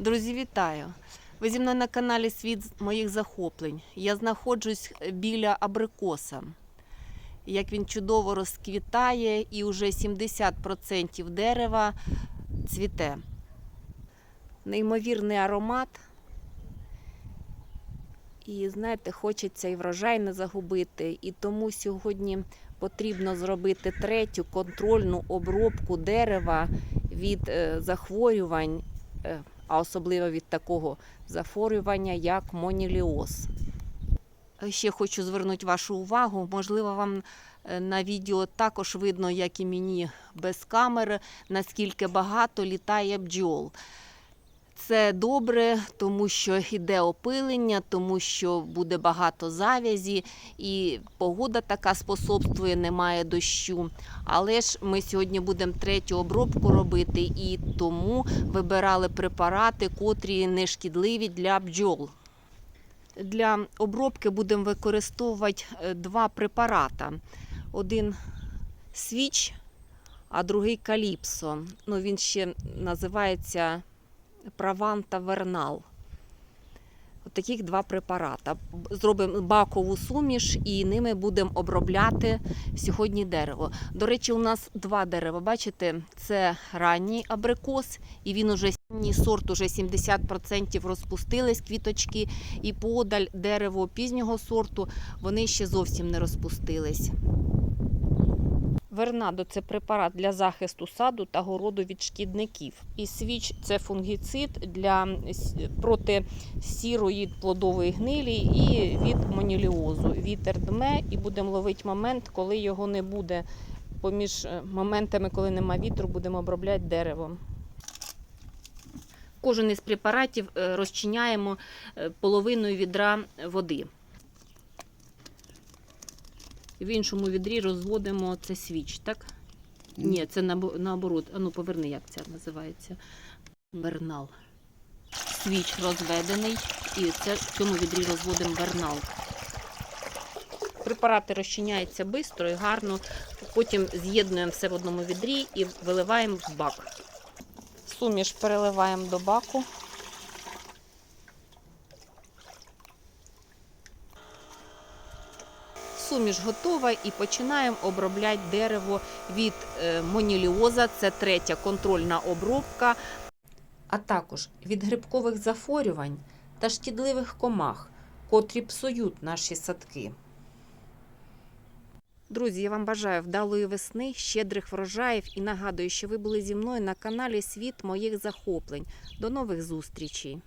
Друзі, вітаю! Ви зі мною на каналі Світ моїх захоплень. Я знаходжусь біля абрикоса. Як він чудово розквітає, і вже 70% дерева цвіте. Неймовірний аромат. І знаєте, хочеться і врожай не загубити. І тому сьогодні потрібно зробити третю контрольну обробку дерева від е, захворювань, е, а особливо від такого захворювання, як моніліоз. Е, Ще хочу звернути вашу увагу. Можливо, вам е, на відео також видно, як і мені без камери, наскільки багато літає бджол. Це добре, тому що йде опилення, тому що буде багато завязі, і погода така способствує, немає дощу. Але ж ми сьогодні будемо третю обробку робити, і тому вибирали препарати, котрі не шкідливі для бджол. Для обробки будемо використовувати е, два препарати. Один свіч, а другий каліпсо. Ну, він ще називається Праванта Вернал. От таких два препарати. Зробимо бакову суміш і ними будемо обробляти сьогодні дерево. До речі, у нас два дерева. Бачите, це ранній абрикос, і він уже сорт, уже 70% розпустились квіточки. І подаль дерево пізнього сорту, вони ще зовсім не розпустились. Вернадо це препарат для захисту саду та городу від шкідників. І свіч це фунгіцид для проти сірої плодової гнилі і від моніліозу. Вітер дме і будемо ловити момент, коли його не буде. Поміж е, моментами, коли нема вітру, будемо обробляти дерево. Кожен із препаратів е, розчиняємо е, половиною відра води. В іншому відрі розводимо це свіч, так? Ні, це наоборот. А ну поверни, як це називається. Вернал. Свіч розведений, і це в цьому відрі розводимо вернал. Препарати розчиняються швидко і гарно. Потім з'єднуємо все в одному відрі і виливаємо в бак. Суміш переливаємо до баку. Суміш готова і починаємо обробляти дерево від е, моніліоза. Це третя контрольна обробка. А також від грибкових захворювань та шкідливих комах, котрі псують наші садки. Друзі, я вам бажаю вдалої весни, щедрих врожаїв і нагадую, що ви були зі мною на каналі Світ моїх захоплень. До нових зустрічей!